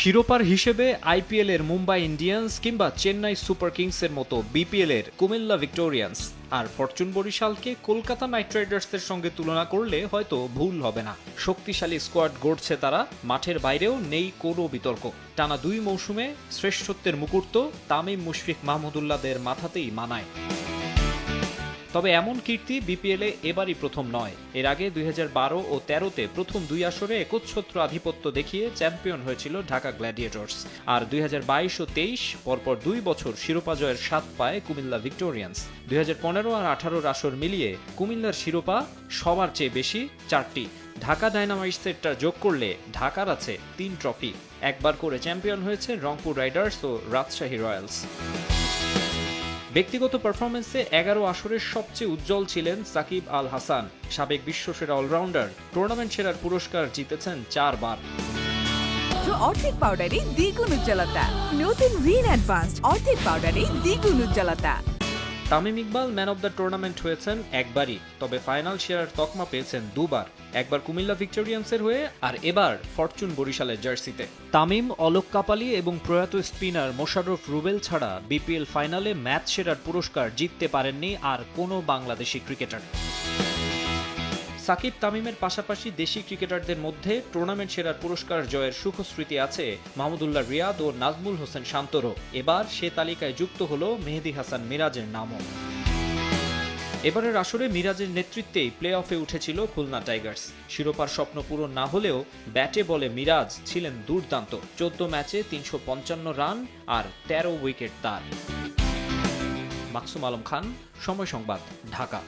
শিরোপার হিসেবে আইপিএল এর মুম্বাই ইন্ডিয়ান্স কিংবা চেন্নাই সুপার কিংসের মতো বিপিএল এর কুমিল্লা ভিক্টোরিয়ান্স। আর ফরচুন বরিশালকে কলকাতা নাইট রাইডার্সের সঙ্গে তুলনা করলে হয়তো ভুল হবে না। শক্তিশালী স্কোয়াড গড়ছে তারা, মাঠের বাইরেও নেই কোনো বিতর্ক। টানা দুই মৌসুমে শ্রেষ্ঠত্বের মুকুট তো তামিম মুশফিক মাহমুদুল্লাহদের মাথাতেই মানায়। তবে এমন কীর্তি বিপিএলে এবারই প্রথম নয়। এর আগে দুই হাজার বারো ও তেরোতে প্রথম দুই আসরে একচ্ছত্র আধিপত্য দেখিয়ে চ্যাম্পিয়ন হয়েছিল ঢাকা গ্ল্যাডিয়েটর্স। আর দুই হাজার বাইশ ও তেইশ পরপর দুই বছর শিরোপা জয়ের স্বাদ পায় কুমিল্লা ভিক্টোরিয়ান্স। দুই হাজার পনেরো আর আঠারোর আসর মিলিয়ে কুমিল্লার শিরোপা সবার চেয়ে বেশি চারটি। ঢাকা ডায়নামাইটসেরটা যোগ করলে ঢাকার আছে তিন ট্রফি। একবার করে চ্যাম্পিয়ন হয়েছে রংপুর রাইডার্স ও রাজশাহী রয়্যালস। ব্যক্তিগত পারফরমেন্সে এগারো আসরের সবচেয়ে উজ্জ্বল ছিলেন সাকিব আল হাসান সাবেক বিশ্বসেরা অলরাউন্ডার টুর্নামেন্ট সেরার পুরস্কার জিতেছেন চারবার। অর্ধেক পাউডারে দ্বিগুণ উজ্জ্বলতা। নতুন রিন অ্যাডভান্সড অর্ধেক পাউডারে দ্বিগুণ উজ্জ্বলতা। Tamim Iqbal man of the tournament হয়েছেন একবারই, তবে ফাইনাল সেরার তকমা পেয়েছেন দুবার। একবার কুমিল্লা ভিক্টোরিয়ান্সের হয়ে আর এবার ফরচুন বরিশালের জার্সিতে। তামিম, অলোক কাপালি এবং প্রয়াত স্পিনার মোশারফ রুবেল ছাড়া বিপিএল ফাইনালে ম্যাচ সেরার পুরস্কার জিততে পারেননি আর কোনো বাংলাদেশি ক্রিকেটার। সাকিব তামিমের পাশাপাশি দেশি ক্রিকেটারদের মধ্যে টুর্নামেন্ট সেরার পুরস্কার জয়ের সুখস্মৃতি আছে মাহমুদুল্লাহ রিয়াদ ও নাজমুল হোসেন শান্তরও। এবার সে তালিকায় যুক্ত হল মেহেদি হাসান মিরাজের নামও। এবারের আসরে মিরাজের নেতৃত্বেই প্লে অফে উঠেছিল খুলনা টাইগার্স। শিরোপার স্বপ্ন পূরণ না হলেও ব্যাটে বলে মিরাজ ছিলেন দুর্দান্ত। চোদ্দ ম্যাচে তিনশো পঞ্চান্ন রান আর তেরো উইকেট তার। মাকসুম আলম খান, সময় সংবাদ, ঢাকা।